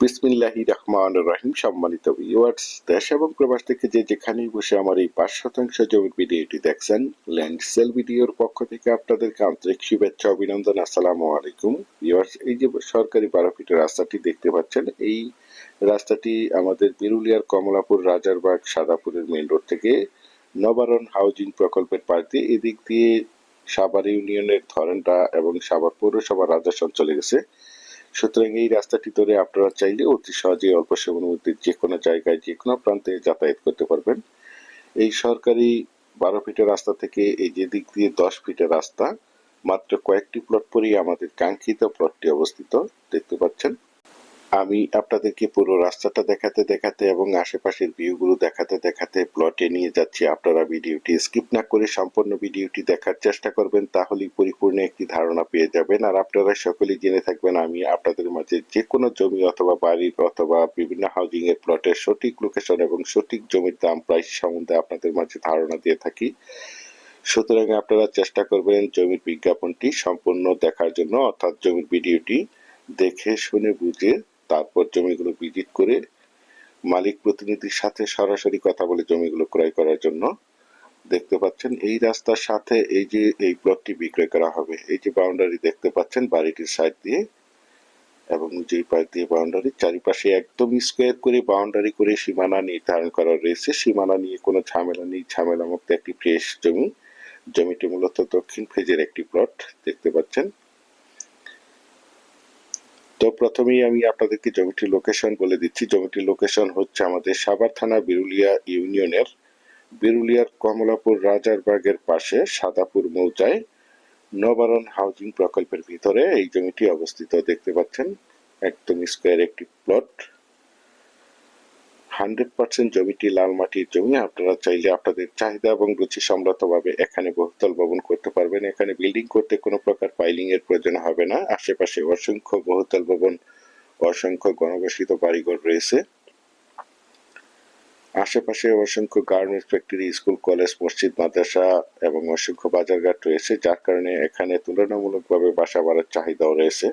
বিসমিল্লাহি রহমান রহিম সম্মানিত ভিউয়ার্স দেশ এবং প্রবাস থেকে যে যেখানেই বসে আমার এই পাঁচ শতাংশ জমির ভিডিওটি দেখছেন ল্যান্ড সেল ভিডিওর পক্ষ থেকে আপনাদেরকে আন্তরিক শুভেচ্ছা, অভিনন্দন, আসসালামু আলাইকুম। ভিউয়ার্স এই যে সরকারি বারো ফিটের রাস্তাটি দেখতে পাচ্ছেন, এই রাস্তাটি আমাদের বিরুলিয়ার কমলাপুর রাজারবাগ সাদাপুরের মেইন রোড থেকে নবারণ হাউজিং প্রকল্পের পাশ দিয়ে এদিক দিয়ে সাভার ইউনিয়নের ধরনটা এবং সাভার পৌরসভা রাজস্ব চলে গেছে। সুতরাং এই রাস্তাটি ধরে আপনারা চাইলে অতি সহজেই অল্প সময়ের মধ্যে যে কোনো জায়গায়, যে কোনো প্রান্তে যাতায়াত করতে পারবেন। এই সরকারি বারো ফিটের রাস্তা থেকে এই যে দিক দিয়ে দশ ফিটের রাস্তা, মাত্র কয়েকটি প্লট পরেই আমাদের কাঙ্ক্ষিত প্লটটি অবস্থিত। দেখতে পাচ্ছেন আমি আপনাদেরকে পুরো রাস্তাটা দেখাতে দেখাতে এবং আশেপাশের ভিউগুলো দেখাতে দেখাতে প্লটে নিয়ে যাচ্ছি। আপনারা ভিডিওটি স্কিপ না করে সম্পূর্ণ ভিডিওটি দেখার চেষ্টা করবেন, তাহলেই পরিপূর্ণ একটি ধারণা পেয়ে যাবেন। আর আপনারা সকলেই জেনে থাকবেন, আমি আপনাদের মাঝে যে কোনো জমি অথবা বাড়ির অথবা বিভিন্ন হাউজিং এর প্লটের সঠিক লোকেশন এবং সঠিক জমির দাম প্রাইস সম্বন্ধে আপনাদের মাঝে ধারণা দিয়ে থাকি। সুতরাং আপনারা চেষ্টা করবেন জমির বিজ্ঞাপনটি সম্পূর্ণ দেখার জন্য, অর্থাৎ জমির ভিডিওটি দেখে, শুনে, বুঝে তারপর জমিগুলো ভিজিট করে মালিক প্রতিনিধির সাথে সরাসরি কথা বলে জমিগুলো ক্রয় করার জন্য দেখতে পাচ্ছেন এই রাস্তার সাথে এই যে এই প্লটটি বিক্রয় করা হবে, এই যে বাউন্ডারি দেখতে পাচ্ছেন বাড়িটির সাইড দিয়ে এবং যে পাশ দিয়ে বাউন্ডারি চারিপাশে একদম স্কোয়ার করে বাউন্ডারি করে সীমানা নির্ধারণ করা রয়েছে। সীমানা নিয়ে কোনো ঝামেলা নেই। ঝামেলা মুক্ত একটি ফ্রেশ জমি। জমিটি মূলত দক্ষিণ ফেজের একটি প্লট দেখতে পাচ্ছেন তো প্রথমেই আমি আপনাদেরকে জমিটির লোকেশন বলে দিচ্ছি। জমিটির লোকেশন হচ্ছে আমাদের সাভার থানা বিরুলিয়া ইউনিয়নের বিরুলিয়ার কমলাপুর রাজারবাগের পাশে সাদাপুর মৌজায় নবারণ হাউজিং প্রকল্পের ভিতরে এই জমিটি অবস্থিত। দেখতে পাচ্ছেন, একদম স্কোয়ার একটি প্লট হান্ড্রেড পার্সেন্ট জমিটি লাল মাটির জমি। আপনারা চাইলে আপনাদের চাহিদা এবং রুচি সম্মতভাবে এখানে বহুতল ভবন করতে পারবেন। এখানে বিল্ডিং করতে কোনো প্রকার পাইলিং এর প্রয়োজন হবে না। আশেপাশে অসংখ্য বহুতল ভবন, অসংখ্য গণবসিত বাড়িঘর রয়েছে। আশেপাশে অসংখ্য গার্মেন্টস ফ্যাক্টরি স্কুল কলেজ মসজিদ, মাদ্রাসা এবং অসংখ্য বাজারঘাট রয়েছে, যার কারণে এখানে তুলনামূলকভাবে বাসা বাড়ার চাহিদাও রয়েছে।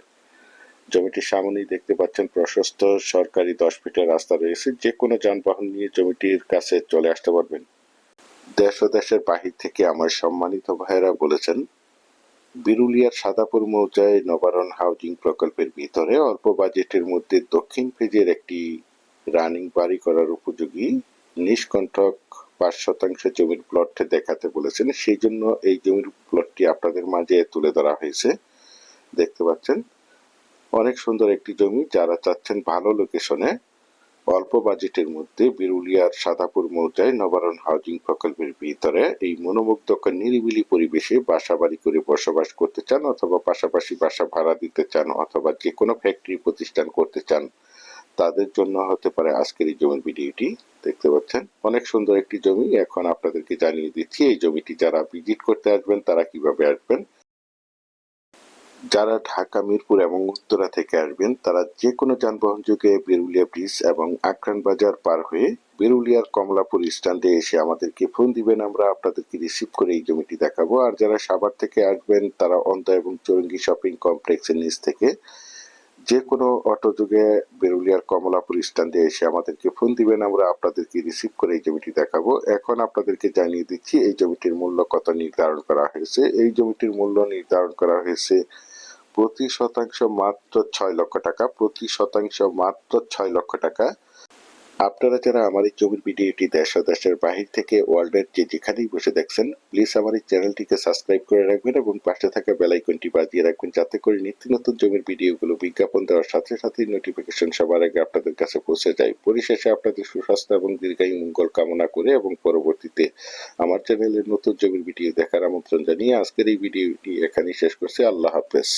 জমিটির সামনেই দেখতে পাচ্ছেন প্রশস্ত সরকারি দশ ফিটের রাস্তা রয়েছে। যে কোনো যানবাহন নিয়ে জমিটির কাছে চলে আসতে পারবেন। দেশ ও দেশের বাহির থেকে আমার সম্মানিত ভাইয়েরা বলেছেন, বিরুলিয়ার সাদাপুর মৌজায় নবারণ হাউজিং প্রকল্পের ভিতরে অল্প বাজেটের মধ্যে দক্ষিণ ফেজের একটি রানিং বাড়ি করার উপযোগী নিষ্কণ্ঠক পাঁচ শতাংশ জমির প্লট দেখাতে বলেছেন। সেই জন্য এই জমির প্লটটি আপনাদের মাঝে তুলে ধরা হয়েছে। দেখতে পাচ্ছেন অনেক সুন্দর একটি জমি যারা চাচ্ছেন ভালো লোকেশনে অল্প বাজেটের মধ্যে বিরুলিয়ার সাদাপুর মৌজায় নবারণ হাউজিং প্রকল্পের ভিতরে এই মনোমুগ্ধকর নিরিবিলি পরিবেশে বাসা বাড়ি করে বসবাস করতে চান অথবা পাশাপাশি বাসা ভাড়া দিতে চান অথবা যে কোনো ফ্যাক্টরি প্রতিষ্ঠান করতে চান, তাদের জন্য হতে পারে আজকের এই জমির ভিডিওটি। দেখতে পাচ্ছেন? অনেক সুন্দর একটি জমি। এখন আপনাদেরকে জানিয়ে দিচ্ছি, এই জমিটি যারা ভিজিট করতে আসবেন, তারা কীভাবে আসবেন যারা ঢাকা, মিরপুর এবং উত্তরা থেকে আসবেন, তারা যে কোনো যানবাহন যোগে বেরুলিয়া ব্রিজ এবং আক্রান বাজার পার হয়ে বেরুলিয়ার কমলাপুর স্ট্যান্ডে এসে আমাদেরকে ফোন দিবেন। আমরা আপনাদেরকে রিসিভ করে এই জমিটি দেখাবো। আর যারা সাভার থেকে আসবেন, তারা অন্ত এবং চৌরঙ্গি শপিং কমপ্লেক্সের নিচ থেকে যে কোনো অটো যুগে বেরুলিয়ার কমলাপুর স্ট্যান্ডে এসে আমাদেরকে ফোন দিবেন, আমরা আপনাদেরকে রিসিভ করে এই জমিটি দেখাবো। এখন আপনাদেরকে জানিয়ে দিচ্ছি, এই জমিটির মূল্য কত নির্ধারণ করা হয়েছে। এই জমিটির মূল্য নির্ধারণ করা হয়েছে প্রতি শতাংশ মাত্র ছয় লক্ষ টাকা, প্রতি শতাংশ মাত্র ছয় লক্ষ টাকা। আপনারা যারা আমার এই জমির ভিডিওটি দেশ ও দেশের বাহির থেকে ওয়ার্ল্ডের যে যেখানেই বসে দেখছেন প্লিজ আমার এই চ্যানেলটিকে সাবস্ক্রাইব করে রাখবেন এবং পাশে থাকা বেলাইকনটি বাজিয়ে রাখবেন যাতে করে নিত্য নতুন জমির ভিডিওগুলো বিজ্ঞাপন দেওয়ার সাথে সাথে নোটিফিকেশন সবার আগে আপনাদের কাছে পৌঁছে যায়। পরিশেষে আপনাদের সুস্বাস্থ্য এবং দীর্ঘায়ু মঙ্গল কামনা করে এবং পরবর্তীতে আমার চ্যানেলের নতুন জমির ভিডিও দেখার আমন্ত্রণ জানিয়ে আজকের এই ভিডিওটি এখানেই শেষ করছি। আল্লাহ হাফেজ।